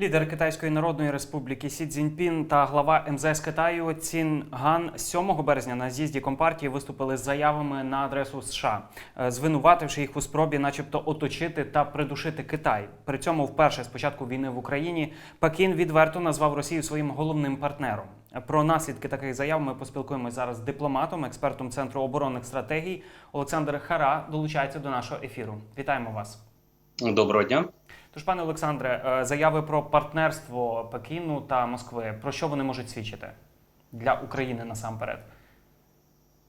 Лідер Китайської Народної Республіки Сі Цзіньпін та глава МЗС Китаю Цін Ган 7 березня на з'їзді компартії виступили з заявами на адресу США, е, звинувативши їх у спробі, начебто, оточити та придушити Китай. При цьому вперше з початку війни в Україні Пекін відверто назвав Росію своїм головним партнером. Про наслідки таких заяв ми поспілкуємось зараз з дипломатом, експертом центру оборонних стратегій Олександр Хара долучається до нашого ефіру. Вітаємо вас. Доброго дня. Тож, пане Олександре, е, заяви про партнерство Пекіну та Москви, про що вони можуть свідчити для України насамперед?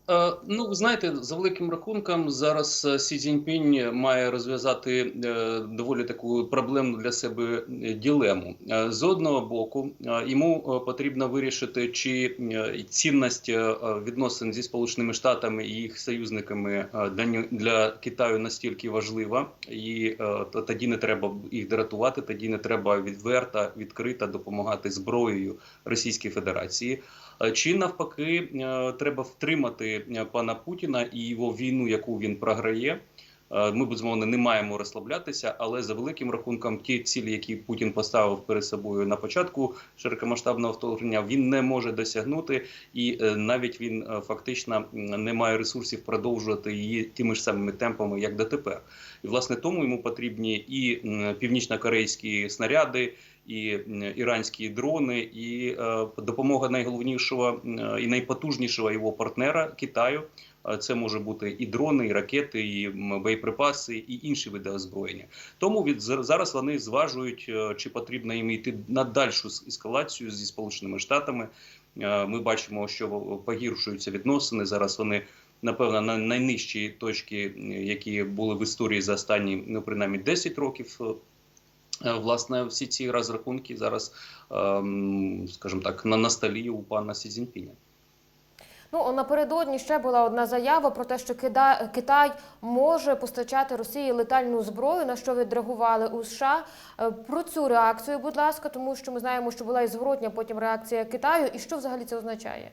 Е, ну, ви знаєте, за великим рахунком, зараз е, Сі Цзіньпінь має розв'язати е, доволі таку проблемну для себе ділему. З одного боку, йому потрібно вирішити, чи цінність відносин зі Сполученими Штатами і їх союзниками для, Китаю настільки важлива, і тоді не треба їх дратувати, тоді не треба відверто, відкрито допомагати зброєю Російській Федерації. Чи навпаки треба втримати е, пана Путіна і його війну, яку він програє. Е, Ми безумовно не маємо розслаблятися, але за великим рахунком, ті цілі, які Путін поставив перед собою на початку широкомасштабного вторгнення, він не може досягнути, і е, навіть він фактично не має ресурсів продовжувати її тими ж самими темпами, як дотепер. І власне тому йому потрібні і північно-корейські снаряди, і іранські дрони, і е, допомога найголовнішого і найпотужнішого його партнера Китаю. Е, Це може бути і дрони, і ракети, і боєприпаси, і інші види озброєння. Тому від зар- зараз вони зважують, е, чи потрібно їм йти на дальшу ескалацію зі Сполученими Штатами. Е, Ми бачимо, що погіршуються відносини. Зараз вони напевно на найнижчій точці, м, які були в історії за останні ну принаймні 10 років. Е, Власне, всі ці розрахунки зараз, ем, скажімо так, на, столі у пана Сі Цзіньпіня. Ну напередодні ще була одна заява про те, що Китай може постачати Росії летальну зброю, на що відреагували у США. Е, Про цю реакцію, будь ласка, тому що ми знаємо, що була і зворотня потім реакція Китаю, і що взагалі це означає?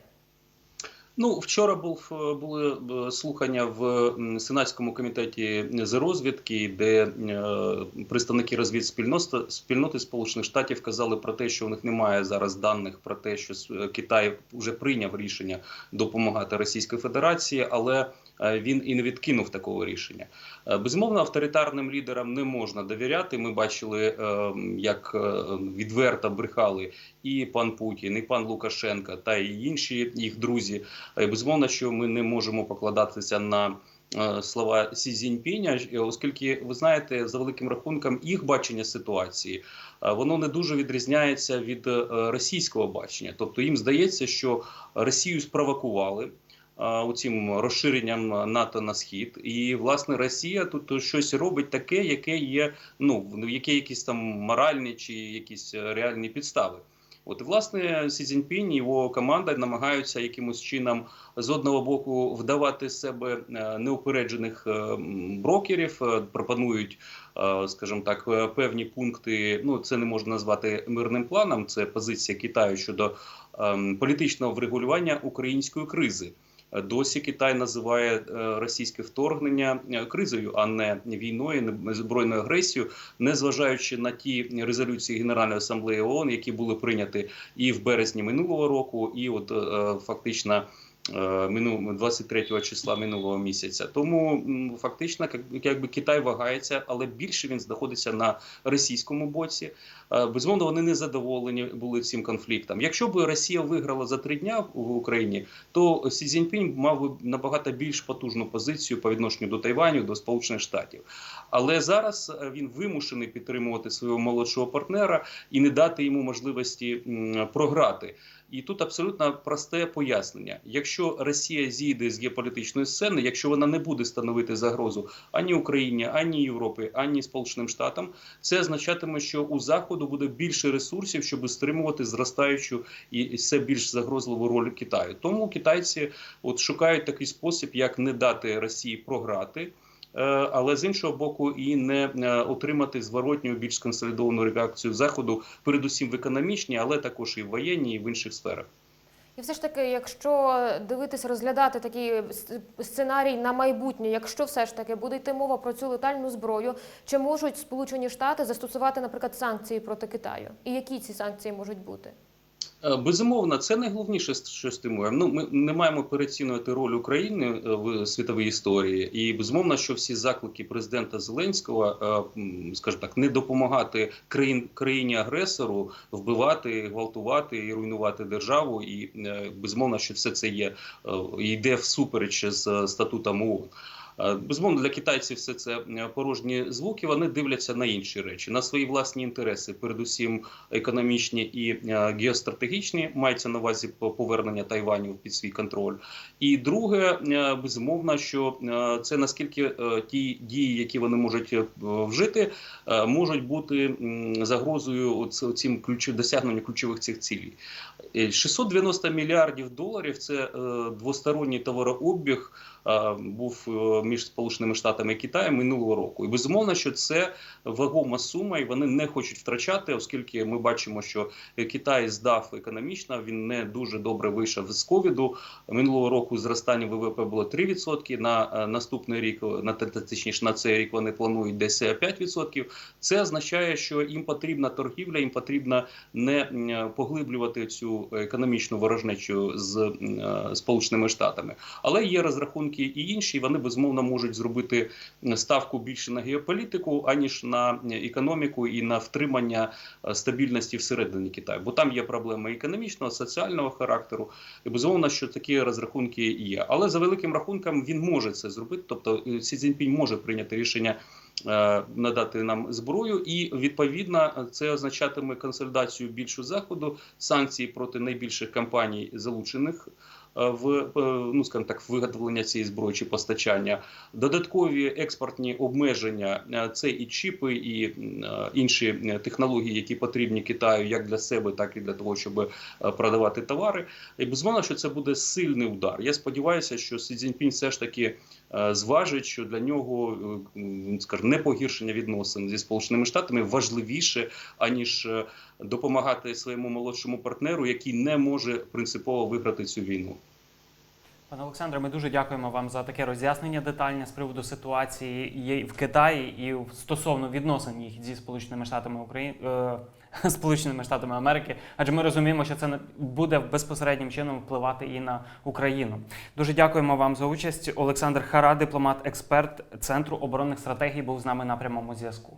Ну, вчора був е, були е, слухання в сенатському комітеті з розвідки, де е, представники розвідспільноти спільноти Сполучених Штатів казали про те, що у них немає зараз даних про те, що Китай вже прийняв рішення допомагати Російській Федерації, але він і не відкинув такого рішення. Е, Безумовно, авторитарним лідерам не можна довіряти. Ми бачили, е, як е, відверто брехали і пан Путін, і пан Лукашенко, та і інші їх друзі. Е, Безумовно, що ми не можемо покладатися на е, слова Сі Цзіньпіня, е, оскільки ви знаєте, за великим рахунком їх бачення ситуації е, воно не дуже відрізняється від е, російського бачення. Тобто їм здається, що Росію спровокували. Е, Цим розширенням НАТО на схід, і власне Росія тут щось робить таке, яке є ну яке якісь там моральні чи якісь реальні підстави. От власне Сі Цзіньпінь і його команда намагаються якимось чином з одного боку вдавати себе е, неупереджених е, брокерів, е, пропонують, скажімо так, певні пункти. Ну це не можна назвати мирним планом. Це позиція Китаю щодо ем, політичного врегулювання української кризи. Е, Досі Китай називає е, російське вторгнення е, кризою, а не війною, не збройною агресією, незважаючи на ті резолюції Генеральної асамблеї ООН, які були прийняті і в березні минулого року, і от фактично. Е, Мину 23 числа минулого місяця, тому фактично, як- якби Китай вагається, але більше він знаходиться на російському боці. Е, Безумовно, вони не задоволені були цим конфліктом. Якщо б Росія виграла за три дня в Україні, то Сі Цзіньпінь мав би набагато більш потужну позицію по відношенню до Тайваню, до Сполучених Штатів. Але зараз е, він вимушений підтримувати свого молодшого партнера і не дати йому можливості програти. І тут абсолютно просте пояснення: якщо Росія зійде з геополітичної сцени, якщо вона не буде становити загрозу ані Україні, ані Європі, ані Сполученим Штатам, це означатиме, що у заходу буде більше ресурсів, щоб стримувати зростаючу і все більш загрозливу роль Китаю. Тому китайці от шукають такий спосіб, як не дати Росії програти. Е, Але з іншого боку, і не е, отримати зворотню більш консолідовану реакцію заходу, передусім в економічній, але також і в воєнній, і в інших сферах. І все ж таки, якщо дивитися, розглядати такий сценарій на майбутнє, якщо все ж таки буде йти мова про цю летальну зброю, чи можуть Сполучені Штати застосувати, наприклад, санкції проти Китаю? І які ці санкції можуть бути? Е, Безумовно, це найголовніше, що стимує. Ну, ми не маємо переоцінювати роль України е, в світовій історії, і безумовно, що всі заклики президента Зеленського, е, скажімо так, не допомагати країн країні агресору вбивати, гвалтувати і руйнувати державу. І безумовно, що все це є йде всупереч з статутом ООН. Е, Безумовно, для китайців все це е, порожні звуки. Вони дивляться на інші речі, на свої власні інтереси, передусім економічні і е, геостратегічні. Мається на увазі по- повернення Тайваню під свій контроль. І друге, безумовно, що це наскільки ті дії, які вони можуть вжити, можуть бути загрозою цим ключ досягненню ключових цих цілей. Е, 690 мільярдів доларів це двосторонній товарообіг був між Сполученими Штатами і Китаєм минулого року. І безумовно, що це вагома сума, і вони не хочуть втрачати, оскільки ми бачимо, що Китай здав економічно. Він не дуже добре вийшов з ковіду. Минулого року зростання ВВП було 3%, На е, наступний рік на точніше на цей рік вони планують десь е, 5%. Це означає, що їм потрібна торгівля, їм потрібно не поглиблювати цю економічну ворожнечу з е, Сполученими Штатами. Але є розрахунки і інші. і Вони безумовно можуть зробити ставку більше на геополітику, аніж на економіку і на втримання е, стабільності всередині Китаю. Бо там є проблеми економічного, соціального характеру. І безумовно, що такі розрахунки є. Але за великим рахунком він може це зробити. Тобто е, Сі Цзіньпінь може прийняти рішення. е, Надати нам зброю, і відповідно це означатиме консолідацію більшу заходу, санкції проти найбільших компаній, залучених е, в е, ну скажімо так, виготовлення цієї зброї чи постачання, додаткові експортні обмеження. е, Це і чіпи, і е, інші е, технології, які потрібні Китаю, як для себе, так і для того, щоб е, продавати товари. І безумовно, що це буде сильний удар. Я сподіваюся, що Сі Цзіньпінь все ж таки е, зважить, що для нього е, скажімо, не погіршення відносин зі сполученими штатами важливіше аніж е, допомагати своєму молодшому партнеру, який не може принципово виграти цю війну. Пане Олександре, ми дуже дякуємо вам за таке роз'яснення детальне з приводу ситуації в Китаї і стосовно відносин їх зі Сполученими Штатами України. Сполученими Штатами Америки, адже ми розуміємо, що це буде безпосереднім чином впливати і на Україну. Дуже дякуємо вам за участь. Олександр Хара, дипломат, експерт Центру оборонних стратегій, був з нами на прямому зв'язку.